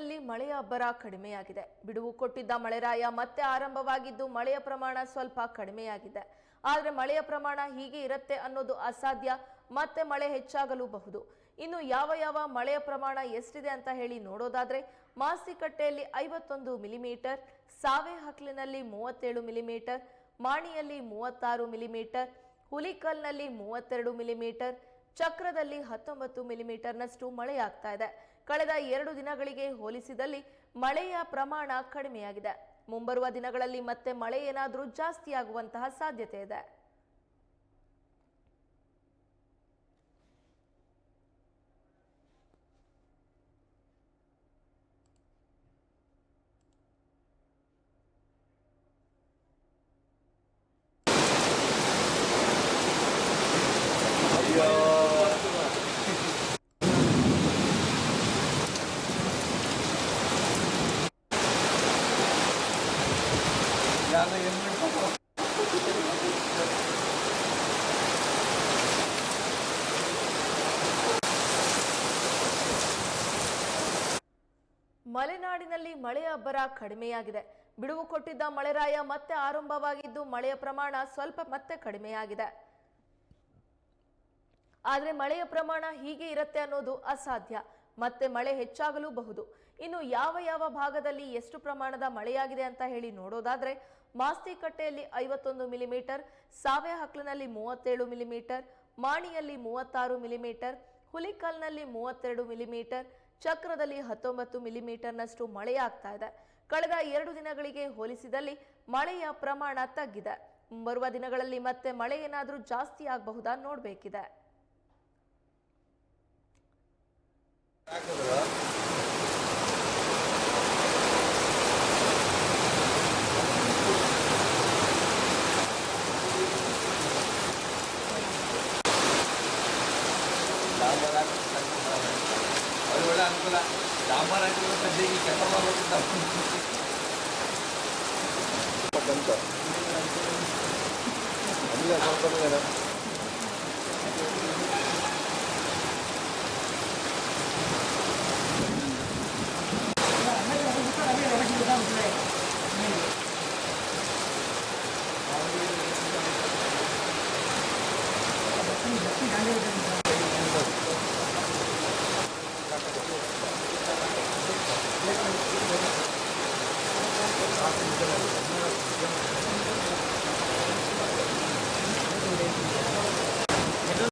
ಮಲೆನಾಡಿನಲ್ಲಿ ಮಳೆಯ ಅಬ್ಬರ ಕಡಿಮೆಯಾಗಿದೆ. ಬಿಡುವು ಕೊಟ್ಟಿದ್ದ ಮಳೆರಾಯ ಮತ್ತೆ ಆರಂಭವಾಗಿದ್ದು ಮಳೆಯ ಪ್ರಮಾಣ ಸ್ವಲ್ಪ ಕಡಿಮೆಯಾಗಿದೆ. ಆದರೆ ಮಳೆಯ ಪ್ರಮಾಣ ಹೀಗೆ ಇರುತ್ತೆ ಅನ್ನೋದು ಅಸಾಧ್ಯ, ಮತ್ತೆ ಮಳೆ ಹೆಚ್ಚಾಗಲೂಬಹುದು. ಇನ್ನು ಯಾವ ಯಾವ ಮಳೆಯ ಪ್ರಮಾಣ ಎಷ್ಟಿದೆ ಅಂತ ಹೇಳಿ ನೋಡೋದಾದ್ರೆ, ಮಾಸಿಕಟ್ಟೆಯಲ್ಲಿ ಐವತ್ತೊಂದು ಮಿಲಿಮೀಟರ್, ಸಾವೆಹಕ್ಲಿನಲ್ಲಿ ಮೂವತ್ತೇಳು ಮಿಲಿಮೀಟರ್, ಮಾಣಿಯಲ್ಲಿ ಮೂವತ್ತಾರು ಮಿಲಿಮೀಟರ್, ಹುಲಿಕಲ್ನಲ್ಲಿ ಮೂವತ್ತೆರಡು ಮಿಲಿಮೀಟರ್ ಚಕ್ರದಲ್ಲಿ ಹತ್ತೊಂಬತ್ತು ಮಿಲಿಮೀಟರ್ನಷ್ಟು ಮಳೆಯಾಗ್ತಾ ಇದೆ. ಕಳೆದ ಎರಡು ದಿನಗಳಿಗೆ ಹೋಲಿಸಿದಲ್ಲಿ ಮಳೆಯ ಪ್ರಮಾಣ ಕಡಿಮೆಯಾಗಿದೆ. ಮುಂಬರುವ ದಿನಗಳಲ್ಲಿ ಮತ್ತೆ ಮಳೆ ಏನಾದರೂ ಜಾಸ್ತಿಯಾಗುವಂತಹ ಸಾಧ್ಯತೆ ಇದೆ. ಮಲೆನಾಡಿನಲ್ಲಿ ಮಳೆಯ ಅಬ್ಬರ ಕಡಿಮೆಯಾಗಿದೆ. ಬಿಡುವು ಕೊಟ್ಟಿದ್ದ ಮಳೆರಾಯ ಮತ್ತೆ ಆರಂಭವಾಗಿದ್ದು ಮಳೆಯ ಪ್ರಮಾಣ ಸ್ವಲ್ಪ ಮತ್ತೆ ಕಡಿಮೆಯಾಗಿದೆ. ಆದರೆ ಮಳೆಯ ಪ್ರಮಾಣ ಹೀಗೆ ಇರುತ್ತೆ ಅನ್ನೋದು ಅಸಾಧ್ಯ. ಮತ್ತೆ ಮಳೆ ಹೆಚ್ಚಾಗಲೂಬಹುದು. ಇನ್ನು ಯಾವ ಯಾವ ಭಾಗದಲ್ಲಿ ಎಷ್ಟು ಪ್ರಮಾಣದ ಮಳೆಯಾಗಿದೆ ಅಂತ ಹೇಳಿ ನೋಡೋದಾದ್ರೆ, ಮಾಸ್ತಿಕಟ್ಟೆಯಲ್ಲಿ ಐವತ್ತೊಂದು ಮಿಲಿಮೀಟರ್ ಸಾವೆಹಕ್ಲಿನಲ್ಲಿ ಮೂವತ್ತೇಳು ಮಿಲಿಮೀಟರ್ ಮಾಣಿಯಲ್ಲಿ ಮೂವತ್ತಾರು ಮಿಲಿಮೀಟರ್ ಹುಲಿಕಲ್ನಲ್ಲಿ ಮೂವತ್ತೆರಡು ಮಿಲಿಮೀಟರ್ ಚಕ್ರದಲ್ಲಿ ಹತ್ತೊಂಬತ್ತು ಮಿಲಿಮೀಟರ್ನಷ್ಟು ಮಳೆಯಾಗ್ತಾ ಇದೆ. ಕಳೆದ ಎರಡು ದಿನಗಳಿಗೆ ಹೋಲಿಸಿದಲ್ಲಿ ಮಳೆಯ ಪ್ರಮಾಣ ತಗ್ಗಿದೆ. ಬರುವ ದಿನಗಳಲ್ಲಿ ಮತ್ತೆ ಮಳೆ ಏನಾದರೂ ಜಾಸ್ತಿ ಆಗಬಹುದಾ ನೋಡ್ಬೇಕಿದೆ. ಒಳ್ಳೆ ಅನುಕೂಲ ಡಾಂಬರ್ ಹಾಕಿದ್ರೆ ಸದ್ಯಕ್ಕೆ ಕೆಲಸ ಮಾಡ್ಬೇಕಿತ್ತು ಬಂತ ಅಲ್ಲ ಸ್ವಲ್ಪ